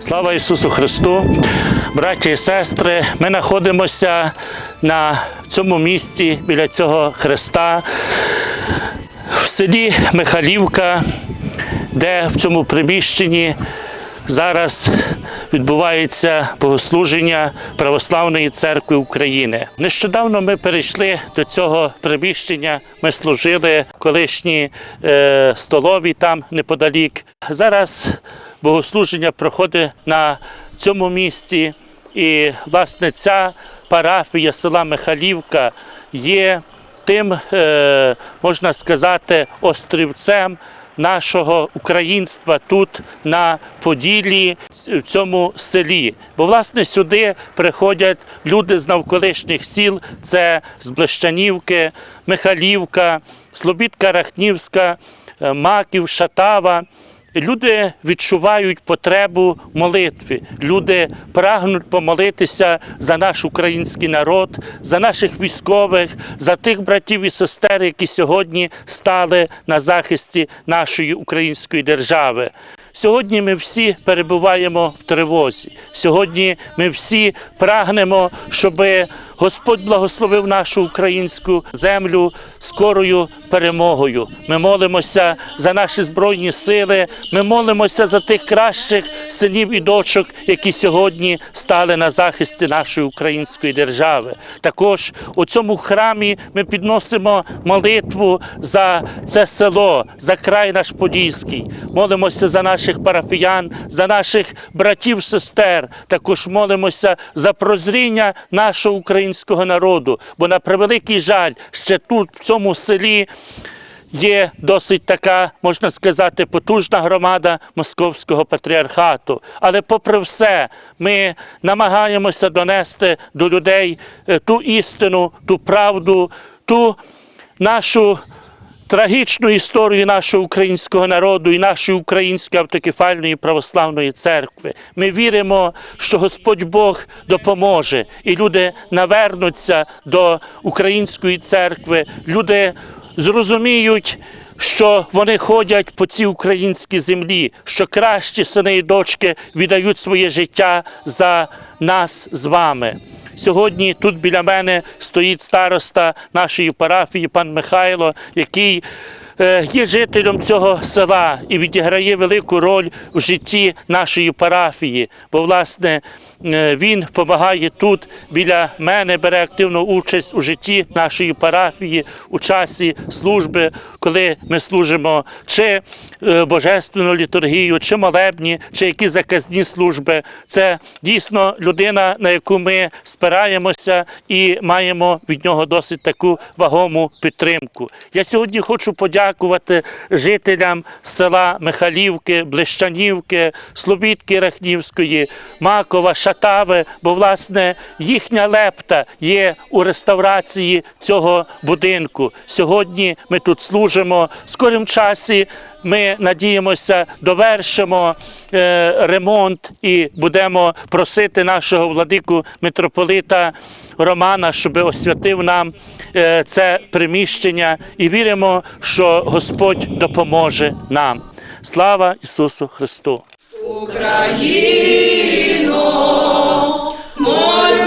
Слава Ісусу Христу! Браті і сестри, ми знаходимося на цьому місці біля цього Христа в селі Михалівка, де в цьому приміщенні зараз відбувається богослуження Православної церкви України. Нещодавно ми перейшли до цього приміщення. Ми служили в колишній е, столові там неподалік. Зараз богослуження проходить на цьому місці. І, власне, ця парафія села Михалівка є тим, е, можна сказати, острівцем нашого українства тут на Поділлі, в цьому селі. Бо, власне, сюди приходять люди з навколишніх сіл: це з Блещанівки, Михалівка, Слобідка Рахнівська, е, Маків, Шатава. Люди відчувають потребу молитви. Люди прагнуть помолитися за наш український народ, за наших військових, за тих братів і сестер, які сьогодні стали на захисті нашої української держави. Сьогодні ми всі перебуваємо в тривозі. Сьогодні ми всі прагнемо, щоб Господь благословив нашу українську землю скорою перемогою. Ми молимося за наші збройні сили. Ми молимося за тих кращих синів і дочок, які сьогодні стали на захисті нашої української держави. Також у цьому храмі ми підносимо молитву за це село, за край наш Подільський. Молимося за наших парафіян, за наших братів, сестер. Також молимося за прозріння нашого українського народу. Бо на превеликий жаль, ще тут, в цьому селі. Є досить така, можна сказати, потужна громада Московського патріархату. Але, попри все, ми намагаємося донести до людей е, ту істину, ту правду, ту нашу трагічну історію нашого українського народу і нашої української автокефальної православної церкви. Ми віримо, що Господь Бог допоможе, і люди навернуться до української церкви. Люди зрозуміють. Що вони ходять по цій українській землі, що кращі сини і дочки віддають своє життя за нас з вами. Сьогодні тут біля мене стоїть староста нашої парафії, пан Михайло, який є жителем цього села і відіграє велику роль в житті нашої парафії. Бо, власне, е, він допомагає тут біля мене, бере активну участь у житті нашої парафії у часі служби, коли ми служимо чи е, божественну літургію, чи молебні, чи які заказні служби. Це дійсно людина, на яку ми спираємося і маємо від нього досить таку вагому підтримку. Я сьогодні хочу подякувати жителям села Михалівки, Блищанівки, Слобідки Рахнівської, Макова, Шатави, бо власне їхня лепта є у реставрації цього будинку. Сьогодні ми тут служимо в скорім часі. Ми надіємося, довершимо е, ремонт і будемо просити нашого владику митрополита Романа, щоб освятив нам е, це приміщення, і віримо, що Господь допоможе нам. Слава Ісусу Христу! Україно, молю